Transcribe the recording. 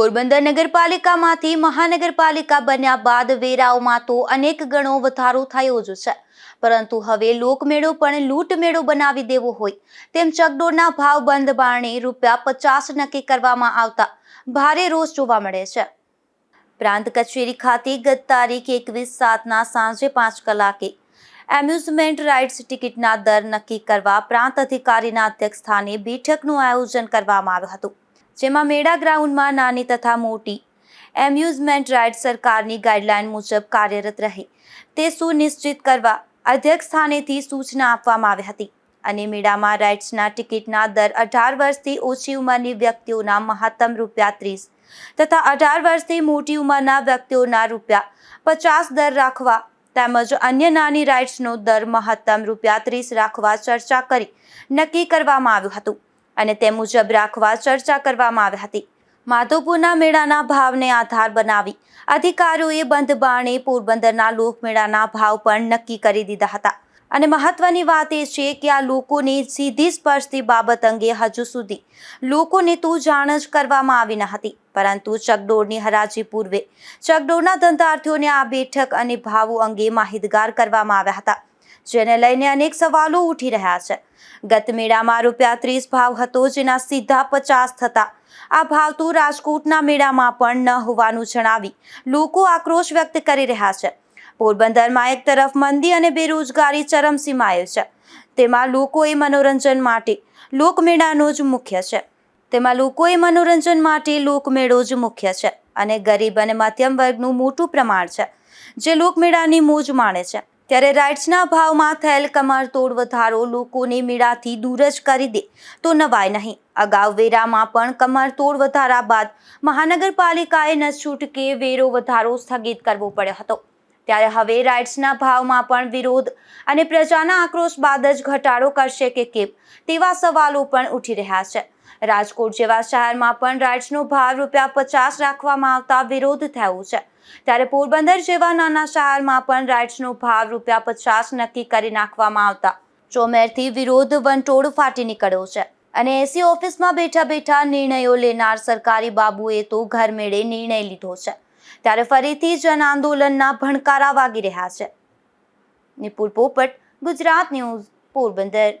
પોરબંદર નગરપાલિકામાંથી મહાનગરપાલિકા બન્યા બાદ વેરાઓમાં તો અનેક ગણો વધારો થયો જ છે. પરંતુ હવે લોકમેળો પણ લૂંટમેળો બનાવી દેવો હોય તેમ ચકડોળના ભાવ બંધ બારણે રૂપિયા પચાસ નક્કી કરવામાં આવતા ભારે રોષ જોવા મળે છે. પ્રાંત કચેરી ખાતે ગત તારીખ એકવીસ સાતના સાંજે પાંચ કલાકે એમ્યુઝમેન્ટ રાઇડ્સ ટિકિટના દર નક્કી કરવા પ્રાંત અધિકારીના અધ્યક્ષ સ્થાને બેઠકનું આયોજન કરવામાં આવ્યું હતું. જેમાં મેળા ગ્રાઉન્ડમાં નાની તથા મોટી એમ્યુઝમેન્ટ રાઇડ સરકારની ગાઈડલાઇન મુજબ કાર્યરત રહે. તે સુનિશ્ચિત કરવા અધ્યક્ષ સ્થાનેથી સૂચના આપવામાં આવી હતી અને મેળામાં રાઇડ્સના ટિકિટના દર અઢાર વર્ષથી ઓછી ઉંમરની વ્યક્તિઓના મહત્તમ રૂપિયા ત્રીસ તથા અઢાર વર્ષથી મોટી ઉંમરના વ્યક્તિઓના રૂપિયા પચાસ દર રાખવા તેમજ અન્ય નાની રાઇડ્સનો દર મહત્તમ રૂપિયા ત્રીસ રાખવા ચર્ચા કરી નક્કી કરવામાં આવ્યું હતું. અને તે મુજબ રાખવા ચર્ચા કરવામાં આવી હતી. માધવપુરના મેળાના ભાવને આધાર બનાવી અધિકારીઓએ બંધ બાણે પોરબંદરના લોકમેળાના ભાવ પણ નક્કી કરી દીધા હતા. અને મહત્વની વાત એ છે કે આ લોકોને સીધી સ્પર્શતી બાબત અંગે હજુ સુધી લોકોને તો જાણ જ કરવામાં આવી ન હતી. પરંતુ ચકડોળની હરાજી પૂર્વે ચકડોળના ધંધાર્થીઓને આ બેઠક અને ભાવો અંગે માહિતગાર કરવામાં આવ્યા હતા. જેને લઈને અનેક સવાલો ઉઠી રહ્યા છે. ગત મેળામાં રૂપિયા ત્રીસ ભાવ હતો, જેના સીધા પચાસ થતા. આ ભાવ તો રાજકોટના મેળામાં પણ ન હોવાનું જણાવી લોકો આક્રોશ વ્યક્ત કરી રહ્યા છે. પોરબંદરમાં એક તરફ મંદી અને બેરોજગારી ચરમસીમાએ છે. તેમાં લોકોએ મનોરંજન માટે લોકમેળાનો જ મુખ્ય છે. તેમાં લોકોએ મનોરંજન માટે લોકમેળો જ મુખ્ય છે અને ગરીબ અને મધ્યમ વર્ગનું મોટું પ્રમાણ છે, જે લોકમેળાની મોજ માણે છે. ત્યારે રાઇડ્સના ભાવમાં થયેલ કમરતોડ વધારો લોકોને મેળાથી દૂર જ કરી દે તો નવાય નહીં. અગાઉ વેરામાં પણ કમરતોડ વધારા બાદ મહાનગરપાલિકાએ ન છૂટકે વેરો વધારો સ્થગિત કરવો પડ્યો હતો. ત્યારે હવે રાઇડ્સના ભાવમાં પણ વિરોધ અને પ્રજાના આક્રોશ બાદ જ ઘટાડો કરશે કે કેમ તેવા સવાલો પણ ઉઠી રહ્યા છે. રાજકોટ જેવા શહેરમાં પણ રાઇટ્સનો ભાવ રૂપિયા પચાસ રાખવામાં આવતા વિરોધ થયો છે. ત્યારે પોરબંદર જેવા નાના શહેરમાં પણ રાઇટ્સનો ભાવ રૂપિયા પચાસ નક્કી કરી નાખવામાં આવતા ચોમેરથી વિરોધ વંટોળ ફાટી નીકળ્યો છે. અને એસી ઓફિસમાં બેઠા બેઠા નિર્ણયો લેનાર સરકારી બાબુએ તો ઘરમેળે નિર્ણય લીધો છે. ત્યારે ફરીથી જન આંદોલનના ભણકારા વાગી રહ્યા છે. નિપુલ પોપટ ગુજરાત ન્યૂઝ પોરબંદર.